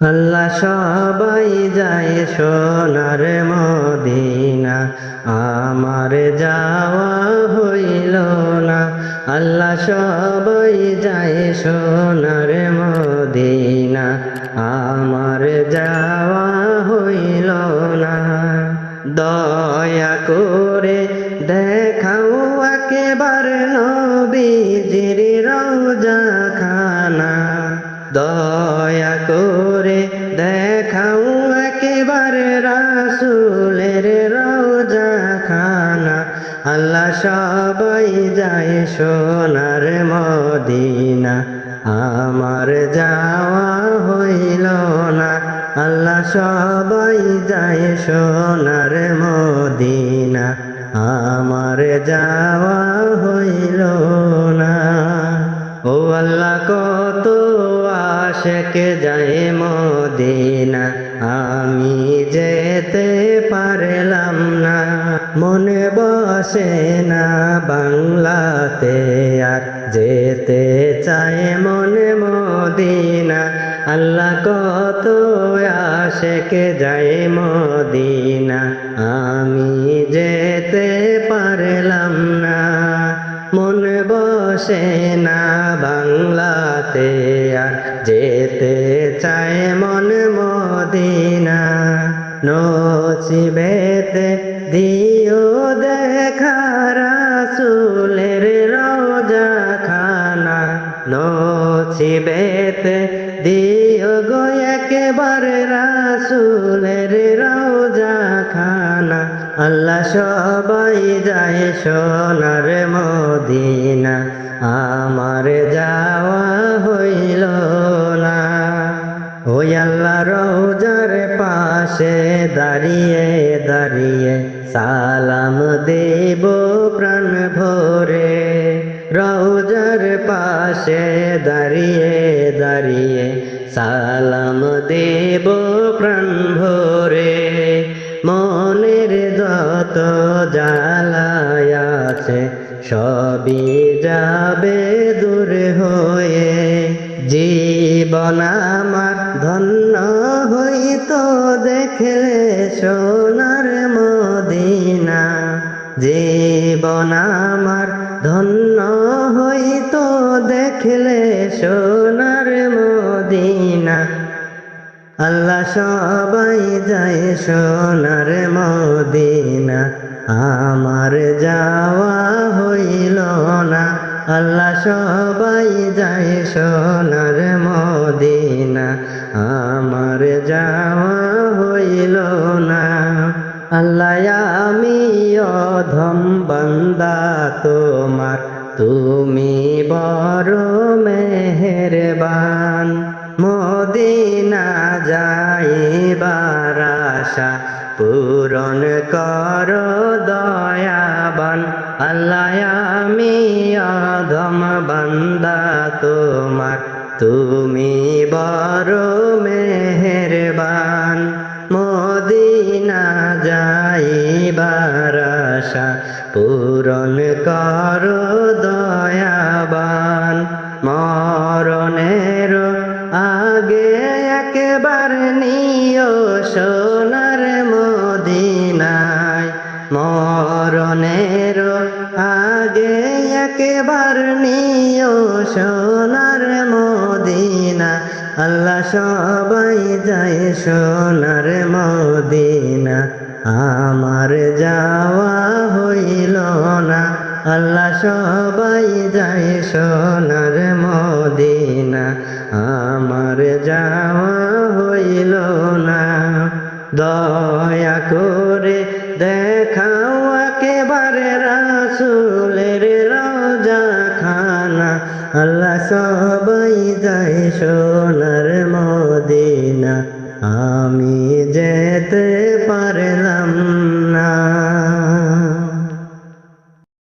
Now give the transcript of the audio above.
আল্লাহ সবাই যায় সোনার মদিনা, আমার যাওয়া হইল না। আল্লাহ সবাই যায় সোনার মদিনা, আমার যাওয়া হইল না। দয়া করে দেখাও একেবার নবীজির রওজা খানা দয়া আল্লাহ সবাই যায় সোনার মদিনা। আমার যাওয়া হইল না। আল্লাহ সবাই যায় সোনার মদিনা। আমার যাওয়া হইল না। ও আল্লাহ, কত আশেক যায় মদিনা। আমি যেতে মনে বসে না বাংলাতে আর যেতে চায় মনে মদিনা। আল্লাহ কত আশেক যায় মদিনা। আমি যেতে পারলাম না। মন বসে না বাংলাতে আর যেতে চায় মন মদিনা। নচিবেতে নচিবেতে দিও গো একেবারে রাসুলের রোজা খানা আল্লাহ সবাই যায় সোনার মদিনা, আমার যাওয়া হইল না। ওই আল্লাহ রোজার পাশে দাঁড়িয়ে দাঁড়িয়ে সালাম দেব প্রাণ রোজার পাশে দাঁড়িয়ে দাঁড়িয়ে সালাম দেব প্রাণ ভরে। মনের যত জ্বালায় আছে, সবই যাবে দূর হয়ে। জীবন আমার ধন্য হইতো, দেখলে সোনার মদিনা। জীবন আমার ধন্য হইতো দেখলে সোনার মদিনা। আল্লাহ সবাই যায় সোনার মদিনা। আমার যাওয়া হইল না। আল্লাহ সবাই যায় সোনার মদিনা। আমার যাওয়া মেহেরবান, মদিনা যাইবার আশা পূরণ কর দয়াবান। আল্লাহ, আমি আদম বান্দা তোমার, তুমি বড় মেহেরবান। মদিনা যাইবার আশা পূরণ কর দয়াবান নিও সোনার মদিনায়, মরণের আগে একবার নিও সোনার মদিনা। আল্লাহ সবাই যায় সোনার মদিনা। আমার যাওয়া হইল না। আল্লাহ সবাই যায় সোনার মদিনা। আমার যাওয়া দয়া করে দেখাও একেবারে রাসুলের রোজা খানা আল্লাহ সবাই যায় সোনার